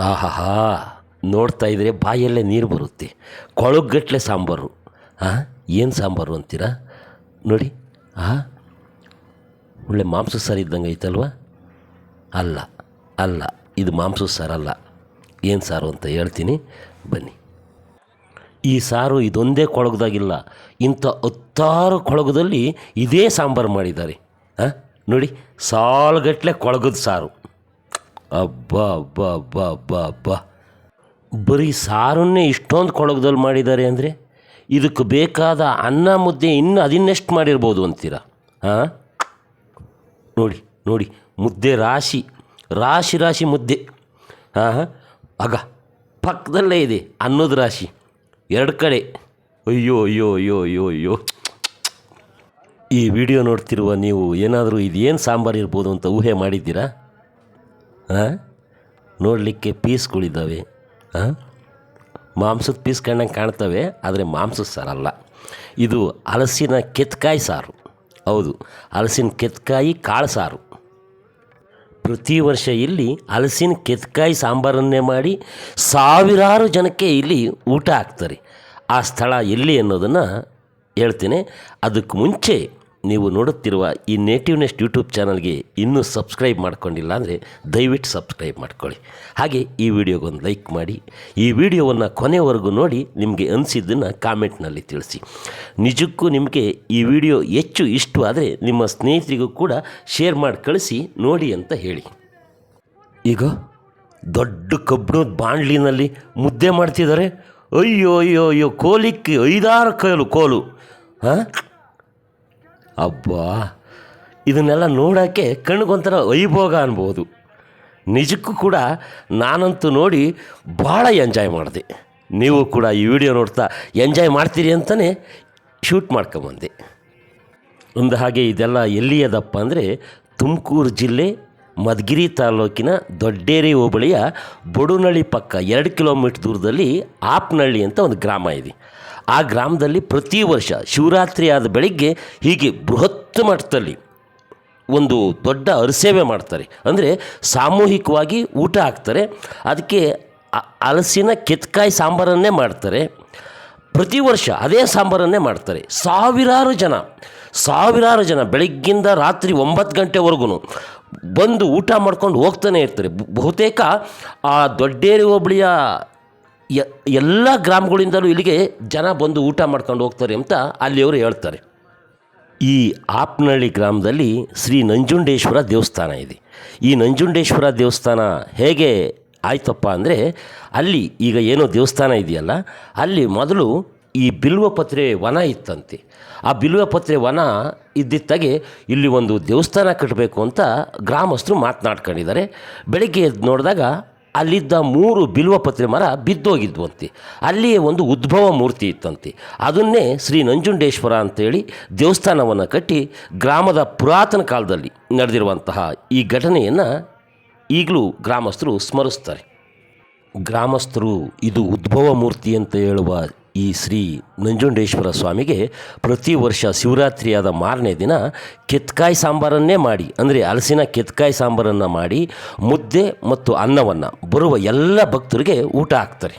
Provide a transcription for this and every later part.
ಆಹಾಹಾ, ನೋಡ್ತಾ ಇದ್ರೆ ಬಾಯಲ್ಲೇ ನೀರು ಬರುತ್ತೆ. ಕೊಳಗಟ್ಟಲೆ ಸಾಂಬಾರು. ಹಾಂ ಏನು ಸಾಂಬಾರು ಅಂತೀರಾ? ನೋಡಿ, ಆ, ಒಳ್ಳೆ ಮಾಂಸ ಸಾರು ಇದ್ದಂಗೆ ಐತಲ್ವ? ಅಲ್ಲ ಅಲ್ಲ, ಇದು ಮಾಂಸ ಸಾರಲ್ಲ ಏನು ಸಾರು ಅಂತ ಹೇಳ್ತೀನಿ, ಬನ್ನಿ. ಈ ಸಾರು ಇದೊಂದೇ ಕೊಳಗದಾಗಿಲ್ಲ, ಇಂಥ ಹತ್ತಾರು ಕೊಳಗದಲ್ಲಿ ಇದೇ ಸಾಂಬಾರು ಮಾಡಿದ್ದಾರೆ. ಹಾಂ ನೋಡಿ ಸಾಲುಗಟ್ಟಲೆ ಕೊಳಗದ ಸಾರು. ಅಬ್ಬಾ, ಅಬ್ಬ ಅಬ್ಬ ಅಬ್ಬ ಅಬ್ಬ. ಬರೀ ಸಾರನ್ನೇ ಇಷ್ಟೊಂದು ಕೊಳಗದಲ್ಲಿ ಮಾಡಿದ್ದಾರೆ ಅಂದರೆ ಇದಕ್ಕೆ ಬೇಕಾದ ಅನ್ನ ಮುದ್ದೆ ಇನ್ನು ಅದಿನ್ನೆಷ್ಟು ಮಾಡಿರ್ಬೋದು ಅಂತೀರಾ? ಹಾಂ ನೋಡಿ ನೋಡಿ, ಮುದ್ದೆ ರಾಶಿ ರಾಶಿ ರಾಶಿ ಮುದ್ದೆ. ಹಾಂ ಹಾಂ? ಆಗ ಪಕ್ಕದಲ್ಲೇ ಇದೆ ಅನ್ನದ ರಾಶಿ, ಎರಡು ಕಡೆ. ಅಯ್ಯೋ ಅಯ್ಯೋ ಅಯ್ಯೋ ಅಯ್ಯೋ ಅಯ್ಯೋ. ಈ ವಿಡಿಯೋ ನೋಡ್ತಿರುವ ನೀವು ಏನಾದರೂ ಇದೇನು ಸಾಂಬಾರು ಇರ್ಬೋದು ಅಂತ ಊಹೆ ಮಾಡಿದ್ದೀರಾ? ಹಾಂ ನೋಡಲಿಕ್ಕೆ ಪೀಸ್ಗಳಿದ್ದಾವೆ. ಹಾಂ ಮಾಂಸದ ಪೀಸ್ ಕಂಡಂಗೆ ಕಾಣ್ತವೆ, ಆದರೆ ಮಾಂಸದ ಸಾರಲ್ಲ ಇದು ಹಲಸಿನ ಕೆತ್ಕಾಯಿ ಸಾರು. ಹೌದು, ಹಲಸಿನ ಕೆತ್ಕಾಯಿ ಕಾಳು ಸಾರು. ಪ್ರತಿ ವರ್ಷ ಇಲ್ಲಿ ಹಲಸಿನ ಕೆತ್ಕಾಯಿ ಸಾಂಬಾರನ್ನೇ ಮಾಡಿ ಸಾವಿರಾರು ಜನಕ್ಕೆ ಇಲ್ಲಿ ಊಟ ಹಾಕ್ತಾರೆ. ಆ ಸ್ಥಳ ಎಲ್ಲಿ ಅನ್ನೋದನ್ನು ಹೇಳ್ತೇನೆ. ಅದಕ್ಕೆ ಮುಂಚೆ ನೀವು ನೋಡುತ್ತಿರುವ ಈ ನೇಟಿವ್ ನೆಸ್ಟ್ ಯೂಟ್ಯೂಬ್ ಚಾನಲ್ಗೆ ಇನ್ನೂ ಸಬ್ಸ್ಕ್ರೈಬ್ ಮಾಡ್ಕೊಂಡಿಲ್ಲ ಅಂದರೆ ದಯವಿಟ್ಟು ಸಬ್ಸ್ಕ್ರೈಬ್ ಮಾಡ್ಕೊಳ್ಳಿ. ಹಾಗೆ ಈ ವಿಡಿಯೋಗೊಂದು ಲೈಕ್ ಮಾಡಿ, ಈ ವಿಡಿಯೋವನ್ನು ಕೊನೆವರೆಗೂ ನೋಡಿ ನಿಮಗೆ ಅನಿಸಿದ್ದನ್ನು ಕಾಮೆಂಟ್ನಲ್ಲಿ ತಿಳಿಸಿ. ನಿಜಕ್ಕೂ ನಿಮಗೆ ಈ ವಿಡಿಯೋ ಹೆಚ್ಚು ಇಷ್ಟವಾದರೆ ನಿಮ್ಮ ಸ್ನೇಹಿತರಿಗೂ ಕೂಡ ಶೇರ್ ಮಾಡಿ ಕಳಿಸಿ, ನೋಡಿ ಅಂತ ಹೇಳಿ. ಈಗ ದೊಡ್ಡ ಕಬ್ಬಿಣದ ಬಾಣಲಿನಲ್ಲಿ ಮುದ್ದೆ ಮಾಡ್ತಿದ್ದಾರೆ. ಅಯ್ಯೋ ಅಯ್ಯೋ ಅಯ್ಯೋ, ಕೋಲಿಕ್ಕೆ ಐದಾರು ಕೈಲು, ಕೋಲು. ಹಾಂ? ಅಬ್ಬಾ, ಇದನ್ನೆಲ್ಲ ನೋಡೋಕ್ಕೆ ಕಣ್ಗೊಂಥರ ವೈಭೋಗ ಅನ್ಬೋದು. ನಿಜಕ್ಕೂ ಕೂಡ ನಾನಂತೂ ನೋಡಿ ಭಾಳ ಎಂಜಾಯ್ ಮಾಡಿದೆ. ನೀವು ಕೂಡ ಈ ವಿಡಿಯೋ ನೋಡ್ತಾ ಎಂಜಾಯ್ ಮಾಡ್ತೀರಿ ಅಂತಲೇ ಶೂಟ್ ಮಾಡ್ಕೊಂಬಂದೆ. ಒಂದು ಹಾಗೆ ಇದೆಲ್ಲ ಎಲ್ಲಿಯದಪ್ಪ ಅಂದರೆ ತುಮಕೂರು ಜಿಲ್ಲೆ ಮಧುಗಿರಿ ತಾಲೂಕಿನ ದೊಡ್ಡೇರಿ ಹೋಬಳಿಯ ಬೊಡುನಳ್ಳಿ ಪಕ್ಕ ಎರಡು ಕಿಲೋಮೀಟ್ರ್ ದೂರದಲ್ಲಿ ಆಪ್ನಳ್ಳಿ ಅಂತ ಒಂದು ಗ್ರಾಮ ಇದೆ. ಆ ಗ್ರಾಮದಲ್ಲಿ ಪ್ರತಿ ವರ್ಷ ಶಿವರಾತ್ರಿ ಆದ ಬೆಳಿಗ್ಗೆ ಹೀಗೆ ಬೃಹತ್ ಮಟ್ಟದಲ್ಲಿ ಒಂದು ದೊಡ್ಡ ಅರಸೇವೆ ಮಾಡ್ತಾರೆ. ಅಂದರೆ ಸಾಮೂಹಿಕವಾಗಿ ಊಟ ಹಾಕ್ತಾರೆ. ಅದಕ್ಕೆ ಹಲಸಿನ ಕೆತ್ಕಾಯಿ ಸಾಂಬಾರನ್ನೇ ಮಾಡ್ತಾರೆ. ಪ್ರತಿ ವರ್ಷ ಅದೇ ಸಾಂಬಾರನ್ನೇ ಮಾಡ್ತಾರೆ. ಸಾವಿರಾರು ಜನ ಸಾವಿರಾರು ಜನ ಬೆಳಗ್ಗಿಂದ ರಾತ್ರಿ ಒಂಬತ್ತು ಗಂಟೆವರೆಗೂ ಬಂದು ಊಟ ಮಾಡ್ಕೊಂಡು ಹೋಗ್ತಾನೆ ಇರ್ತಾರೆ. ಬಹುತೇಕ ಆ ದೊಡ್ಡೇರಿ ಹೋಬಳಿಯ ಎಲ್ಲ ಗ್ರಾಮಗಳಿಂದಲೂ ಇಲ್ಲಿಗೆ ಜನ ಬಂದು ಊಟ ಮಾಡ್ಕೊಂಡು ಹೋಗ್ತಾರೆ ಅಂತ ಅಲ್ಲಿಯವರು ಹೇಳ್ತಾರೆ. ಈ ಆಪ್ನಳ್ಳಿ ಗ್ರಾಮದಲ್ಲಿ ಶ್ರೀ ನಂಜುಂಡೇಶ್ವರ ದೇವಸ್ಥಾನ ಇದೆ. ಈ ನಂಜುಂಡೇಶ್ವರ ದೇವಸ್ಥಾನ ಹೇಗೆ ಆಯ್ತಪ್ಪ ಅಂದರೆ ಅಲ್ಲಿ ಈಗ ಏನೋ ದೇವಸ್ಥಾನ ಇದೆಯಲ್ಲ, ಅಲ್ಲಿ ಮೊದಲು ಈ ಬಿಲ್ವಪತ್ರೆ ವನ ಇತ್ತಂತೆ. ಆ ಬಿಲ್ವಪತ್ರೆ ವನ ಇದ್ದಿತ್ತಾಗೆ ಇಲ್ಲಿ ಒಂದು ದೇವಸ್ಥಾನ ಕಟ್ಟಬೇಕು ಅಂತ ಗ್ರಾಮಸ್ಥರು ಮಾತನಾಡ್ಕೊಂಡಿದ್ದಾರೆ. ಬೆಳಗ್ಗೆ ಎದ್ದು ನೋಡಿದಾಗ ಅಲ್ಲಿದ್ದ ಮೂರು ಬಿಲ್ವಪತ್ರೆ ಮರ ಬಿದ್ದೋಗಿದ್ವಂತೆ. ಅಲ್ಲಿಯೇ ಒಂದು ಉದ್ಭವ ಮೂರ್ತಿ ಇತ್ತಂತೆ. ಅದನ್ನೇ ಶ್ರೀ ನಂಜುಂಡೇಶ್ವರ ಅಂತೇಳಿ ದೇವಸ್ಥಾನವನ್ನು ಕಟ್ಟಿ ಗ್ರಾಮದ ಪುರಾತನ ಕಾಲದಲ್ಲಿ ನಡೆದಿರುವಂತಹ ಈ ಘಟನೆಯನ್ನು ಈಗಲೂ ಗ್ರಾಮಸ್ಥರು ಸ್ಮರಿಸ್ತಾರೆ. ಗ್ರಾಮಸ್ಥರು ಇದು ಉದ್ಭವ ಮೂರ್ತಿ ಅಂತ ಹೇಳುವ ಈ ಶ್ರೀ ನಂಜುಂಡೇಶ್ವರ ಸ್ವಾಮಿಗೆ ಪ್ರತಿ ವರ್ಷ ಶಿವರಾತ್ರಿಯಾದ ಮಾರನೇ ದಿನ ಕೆತ್ಕಾಯಿ ಸಾಂಬಾರನ್ನೇ ಮಾಡಿ, ಅಂದರೆ ಹಲಸಿನ ಕೆತ್ಕಾಯಿ ಸಾಂಬಾರನ್ನು ಮಾಡಿ, ಮುದ್ದೆ ಮತ್ತು ಅನ್ನವನ್ನು ಬರುವ ಎಲ್ಲ ಭಕ್ತರಿಗೆ ಊಟ ಹಾಕ್ತಾರೆ.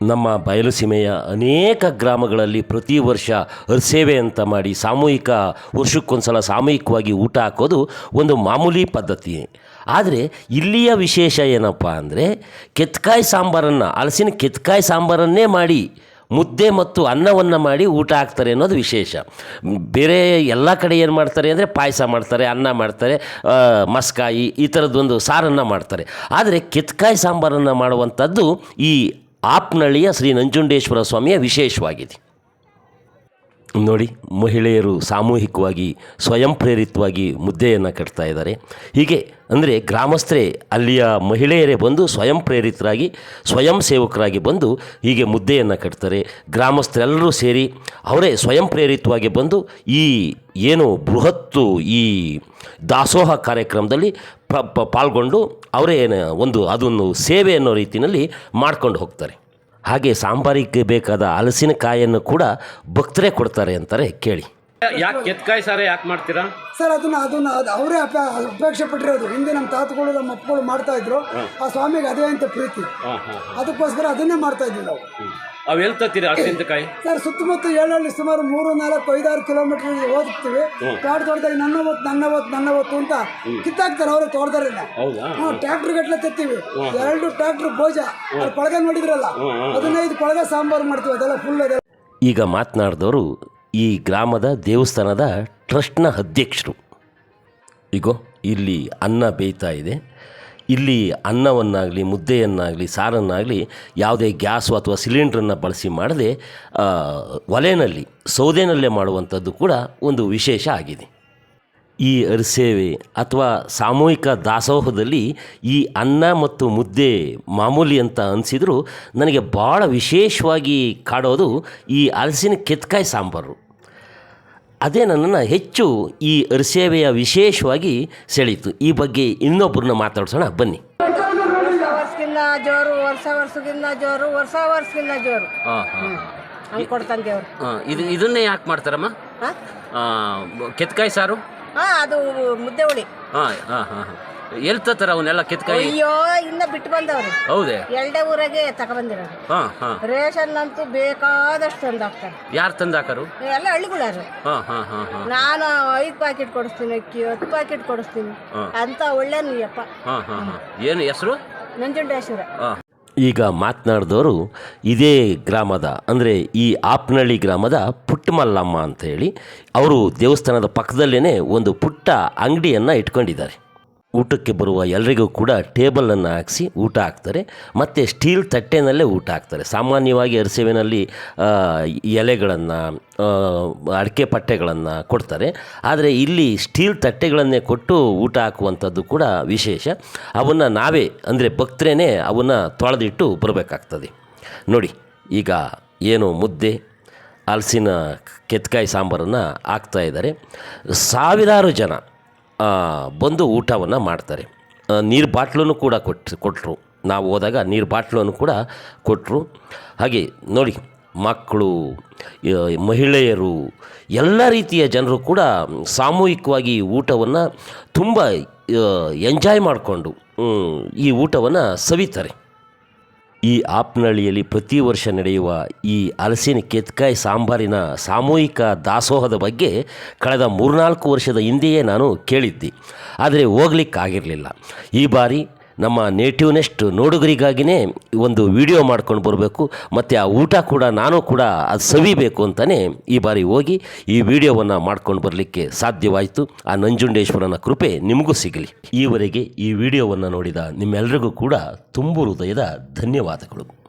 ನಮ್ಮ ಬಯಲುಸೀಮೆಯ ಅನೇಕ ಗ್ರಾಮಗಳಲ್ಲಿ ಪ್ರತಿ ವರ್ಷ ಹರ್ಸೇವೆ ಅಂತ ಮಾಡಿ ಸಾಮೂಹಿಕ ವರ್ಷಕ್ಕೊಂದ್ಸಲ ಸಾಮೂಹಿಕವಾಗಿ ಊಟ ಹಾಕೋದು ಒಂದು ಮಾಮೂಲಿ ಪದ್ಧತಿ. ಆದರೆ ಇಲ್ಲಿಯ ವಿಶೇಷ ಏನಪ್ಪ ಅಂದರೆ ಕೆತ್ಕಾಯಿ ಸಾಂಬಾರನ್ನು ಹಲಸಿನ ಕೆತ್ಕಾಯಿ ಸಾಂಬಾರನ್ನೇ ಮಾಡಿ, ಮುದ್ದೆ ಮತ್ತು ಅನ್ನವನ್ನು ಮಾಡಿ ಊಟ ಹಾಕ್ತಾರೆ ಅನ್ನೋದು ವಿಶೇಷ. ಬೇರೆ ಎಲ್ಲ ಕಡೆ ಏನು ಮಾಡ್ತಾರೆ ಅಂದರೆ ಪಾಯಸ ಮಾಡ್ತಾರೆ, ಅನ್ನ ಮಾಡ್ತಾರೆ ಮಸ್ಕಾಯಿ ಈ ಥರದ್ದೊಂದು ಸಾರನ್ನು ಮಾಡ್ತಾರೆ. ಆದರೆ ಕೆತ್ಕಾಯಿ ಸಾಂಬಾರನ್ನು ಮಾಡುವಂಥದ್ದು ಈ ಆಪ್ನಳ್ಳಿಯ ಶ್ರೀ ನಂಜುಂಡೇಶ್ವರ ಸ್ವಾಮಿಯ ವಿಶೇಷವಾಗಿದೆ. ನೋಡಿ, ಮಹಿಳೆಯರು ಸಾಮೂಹಿಕವಾಗಿ, ಸ್ವಯಂ ಪ್ರೇರಿತವಾಗಿ ಮುದ್ದೆಯನ್ನು ಕಟ್ತಾ ಇದ್ದಾರೆ. ಹೀಗೆ ಅಂದರೆ ಗ್ರಾಮಸ್ಥರೇ, ಅಲ್ಲಿಯ ಮಹಿಳೆಯರೇ ಬಂದು ಸ್ವಯಂ ಪ್ರೇರಿತರಾಗಿ, ಸ್ವಯಂ ಸೇವಕರಾಗಿ ಬಂದು ಹೀಗೆ ಮುದ್ದೆಯನ್ನು ಕಟ್ತಾರೆ. ಗ್ರಾಮಸ್ಥರೆಲ್ಲರೂ ಸೇರಿ ಅವರೇ ಸ್ವಯಂ ಪ್ರೇರಿತವಾಗಿ ಬಂದು ಈ ಏನು ಬೃಹತ್ತು ಈ ದಾಸೋಹ ಕಾರ್ಯಕ್ರಮದಲ್ಲಿ ಪಾಲ್ಗೊಂಡು ಅವರೇ ಒಂದು ಅದೊಂದು ಸೇವೆ ಅನ್ನೋ ರೀತಿಯಲ್ಲಿ ಮಾಡ್ಕೊಂಡು ಹೋಗ್ತಾರೆ. ಹಾಗೆ ಸಾಂಬಾರಿಗೆ ಬೇಕಾದ ಹಲಸಿನಕಾಯನ್ನು ಕೂಡ ಭಕ್ತರೇ ಕೊಡ್ತಾರೆ ಅಂತಾರೆ ಕೇಳಿ. ಯಾಕೆ ಕೆತ್ಕಾಯಿ ಸರ್ ಯಾಕೆ ಮಾಡ್ತೀರಾ? ಸರ್ ಅದನ್ನ ಅದನ್ನ ಅದು ಅವರೇ ಅಪ ಅಪೇಕ್ಷೆ ಪಟ್ಟಿರೋದು. ಹಿಂದೆ ನಮ್ಮ ತಾತಗಳು ನಮ್ಮ ಅಪ್ಪಗಳು ಮಾಡ್ತಾ ಇದ್ರು. ಆ ಸ್ವಾಮಿಗೆ ಅದೇ ಅಂತ ಪ್ರೀತಿ. ಅದಕ್ಕೋಸ್ಕರ ಅದನ್ನೇ ಮಾಡ್ತಾ ಇದ್ವಿ ನಾವು. ಅವು ಎಲ್ಲಿ ಸರ್ ಸುತ್ತಮುತ್ತ ಏಳಲ್ಲಿ ಸುಮಾರು ಮೂರು ನಾಲ್ಕು ಐದಾರು ಕಿಲೋಮೀಟರ್ ಓದುತ್ತೀವಿ. ತೋಟ ತೋಟದಾಗ ನನ್ನ ಹೊತ್ತು ನನ್ನ ಹೊತ್ತು ನನ್ನ ಹೊತ್ತು ಅಂತ ಕಿತ್ತಾಕ್ತಾರೆ ಅವರು ತೋಟದಾರಿಂದ ಹೌದಾ? ಹ್ಞೂ ಟ್ರ್ಯಾಕ್ಟರ್ ಗಟ್ಲೆ ತೆತ್ತೀವಿ. ಎರಡು ಟ್ರ್ಯಾಕ್ಟರ್ ಭೋಜ ಪಳಗ ಕೊಳಗ ನೋಡಿದ್ರಲ್ಲ ಹದಿನೈದು ಕೊಳಗ ಸಾಂಬಾರು ಮಾಡ್ತೀವಿ. ಅದೆಲ್ಲ ಫುಲ್ ಅದೆಲ್ಲ ಈಗ ಮಾತನಾಡಿದವರು ಈ ಗ್ರಾಮದ ದೇವಸ್ಥಾನದ ಟ್ರಸ್ಟ್ನ ಅಧ್ಯಕ್ಷರು. ಇಗೋ ಇಲ್ಲಿ ಅನ್ನ ಬೇಯ್ತಾ ಇದೆ. ಇಲ್ಲಿ ಅನ್ನವನ್ನಾಗಲಿ, ಮುದ್ದೆಯನ್ನಾಗಲಿ, ಸಾರನ್ನಾಗಲಿ ಯಾವುದೇ ಗ್ಯಾಸು ಅಥವಾ ಸಿಲಿಂಡ್ರನ್ನು ಬಳಸಿ ಮಾಡದೆ ಒಲೆಯಲ್ಲಿ ಸೌದೆನಲ್ಲೇ ಮಾಡುವಂಥದ್ದು ಕೂಡ ಒಂದು ವಿಶೇಷ ಆಗಿದೆ. ಈ ಅರಿಸೇವೆ ಅಥವಾ ಸಾಮೂಹಿಕ ದಾಸೋಹದಲ್ಲಿ ಈ ಅನ್ನ ಮತ್ತು ಮುದ್ದೆ ಮಾಮೂಲಿ ಅಂತ ಅನಿಸಿದರೂ ನನಗೆ ಭಾಳ ವಿಶೇಷವಾಗಿ ಕಾಡೋದು ಈ ಅರಸಿನ ಕೆತ್ಕಾಯಿ ಸಾಂಬಾರು. ಅದೇ ನನ್ನನ್ನು ಹೆಚ್ಚು ಈ ಅರಿಸೇವೆಯ ವಿಶೇಷವಾಗಿ ಸೆಳೀತು ಈ ಬಗ್ಗೆ ಇನ್ನೊಬ್ಬರನ್ನ ಮಾತಾಡ್ಸೋಣ. ಬನ್ನಿ. ಜೋರು ವರ್ಷ ವರ್ಷಕ್ಕಿನ್ನ ಜೋರು ವರ್ಷ ವರ್ಷಕ್ಕಿನ್ನ ಜೋರು. ಹಾಂ ಹಾಂ. ಹಂಗೆ ಕೊಡ್ತಾನೆ ದೇವ್ರು. ಇದು ಇದನ್ನೇ ಯಾಕೆ ಮಾಡ್ತಾರಮ್ಮ? ಕೆತ್ಕಾಯಿ ಸಾರು? ಹಾಂ ಅದು ಮುದ್ದೆ ಹುಳಿ. ಹಾಂ ಹಾಂ ಹಾಂ ಹಾಂ ಎಲ್ಲಿ ತತ್ತಾರ ಅವನ್ನೆಲ್ಲ ಕಿತ್ಕೊಂಡು ಅಯ್ಯೋ ಇನ್ನ ಬಿಟ್ಟು ಬಂದವ್ರು. ಹೌದೇ? ಎಲ್ಡೆ ಊರಾಗೆ ತಗೊಬಂದಿರೋರು. ಹಾಂ ಹಾಂ. ರೇಷನ್ ಅಂತೂ ಬೇಕಾದಷ್ಟು ತಂದಾಕ್ತಾರೆ. ಯಾರು ತಂದಾಕರು? ಎಲ್ಲ ಹಳ್ಳಿಗಳಾರು ಹಾಂ ಹಾಂ ಹಾಂ ಹಾಂ. ನಾನು ಐದು ಪ್ಯಾಕೆಟ್ ಕೊಡಿಸ್ತೀನಿ ಅಕ್ಕಿ ಹತ್ತು ಪ್ಯಾಕೆಟ್ ಕೊಡಿಸ್ತೀನಿ. ಅಂತ ಒಳ್ಳೆ ನೀಯಪ್ಪ. ಹಾಂ ಹಾ ಹಾಂ. ಏನು ಹೆಸರು? ನಂಜುಂಡೇಶ್ವರ. ಹಾಂ. ಈಗ ಮಾತನಾಡಿದವರು ಇದೇ ಗ್ರಾಮದ ಅಂದರೆ ಈ ಆಪ್ನಳ್ಳಿ ಗ್ರಾಮದ ಪುಟ್ಟಮಲ್ಲಮ್ಮ ಅಂತ ಹೇಳಿ ಅವರು ದೇವಸ್ಥಾನದ ಪಕ್ಕದಲ್ಲೇ ಒಂದು ಪುಟ್ಟ ಅಂಗಡಿಯನ್ನು ಇಟ್ಕೊಂಡಿದ್ದಾರೆ. ಊಟಕ್ಕೆ ಬರುವ ಎಲ್ರಿಗೂ ಕೂಡ ಟೇಬಲನ್ನು ಹಾಕಿಸಿ ಊಟ ಹಾಕ್ತಾರೆ. ಮತ್ತು ಸ್ಟೀಲ್ ತಟ್ಟೆನಲ್ಲೇ ಊಟ ಹಾಕ್ತಾರೆ. ಸಾಮಾನ್ಯವಾಗಿ ಅರಿಸೇವಿನಲ್ಲಿ ಎಲೆಗಳನ್ನು ಅಡಿಕೆ ಪಟ್ಟೆಗಳನ್ನು ಕೊಡ್ತಾರೆ. ಆದರೆ ಇಲ್ಲಿ ಸ್ಟೀಲ್ ತಟ್ಟೆಗಳನ್ನೇ ಕೊಟ್ಟು ಊಟ ಹಾಕುವಂಥದ್ದು ಕೂಡ ವಿಶೇಷ. ಅವನ್ನು ನಾವೇ, ಅಂದರೆ ಭಕ್ತರೇ ಅವನ್ನು ತೊಳೆದಿಟ್ಟು ಬರಬೇಕಾಗ್ತದೆ. ನೋಡಿ, ಈಗ ಏನು ಮುದ್ದೆ ಹಲಸಿನ ಕೆತ್ಕಾಯಿ ಸಾಂಬಾರನ್ನು ಹಾಕ್ತಾ ಇದ್ದಾರೆ. ಸಾವಿರಾರು ಜನ ಬಂದು ಊಟವನ್ನು ಮಾಡ್ತಾರೆ. ನೀರು ಬಾಟ್ಲೂ ಕೂಡ ಕೊಟ್ಟು ಕೊಟ್ಟರು ನಾವು ಹೋದಾಗ ನೀರು ಬಾಟ್ಲನ್ನು ಕೂಡ ಕೊಟ್ಟರು ಹಾಗೆ ನೋಡಿ, ಮಕ್ಕಳು ಮಹಿಳೆಯರು, ಎಲ್ಲ ರೀತಿಯ ಜನರು ಕೂಡ ಸಾಮೂಹಿಕವಾಗಿ ಊಟವನ್ನು ತುಂಬ ಎಂಜಾಯ್ ಮಾಡಿಕೊಂಡು ಈ ಊಟವನ್ನು ಸವಿತಾರೆ. ಈ ಆಪ್ನಹಳ್ಳಿಯಲ್ಲಿ ಪ್ರತಿ ವರ್ಷ ನಡೆಯುವ ಈ ಅಲಸಿನ ಕೆತ್ಕಾಯಿ ಸಾಂಬಾರಿನ ಸಾಮೂಹಿಕ ದಾಸೋಹದ ಬಗ್ಗೆ ಕಳೆದ ಮೂರ್ನಾಲ್ಕು ವರ್ಷದ ಹಿಂದೆಯೇ ನಾನು ಕೇಳಿದ್ದೆ. ಆದರೆ ಹೋಗ್ಲಿಕ್ಕಾಗಿರಲಿಲ್ಲ. ಈ ಬಾರಿ ನಮ್ಮ ನೇಟಿವ್ನೆಸ್ಟ್ ನೋಡುಗರಿಗಾಗಿಯೇ ಒಂದು ವಿಡಿಯೋ ಮಾಡ್ಕೊಂಡು ಬರಬೇಕು. ಮತ್ತು ಆ ಊಟ ಕೂಡ ನಾನು ಕೂಡ ಅದು ಸವಿಬೇಕು ಅಂತಲೇ ಈ ಬಾರಿ ಹೋಗಿ ಈ ವಿಡಿಯೋವನ್ನು ಮಾಡ್ಕೊಂಡು ಬರಲಿಕ್ಕೆ ಸಾಧ್ಯವಾಯಿತು. ಆ ನಂಜುಂಡೇಶ್ವರನ ಕೃಪೆ ನಿಮಗೂ ಸಿಗಲಿ. ಈವರೆಗೆ ಈ ವಿಡಿಯೋವನ್ನು ನೋಡಿದ ನಿಮ್ಮೆಲ್ಲರಿಗೂ ಕೂಡ ತುಂಬು ಹೃದಯದ ಧನ್ಯವಾದಗಳು.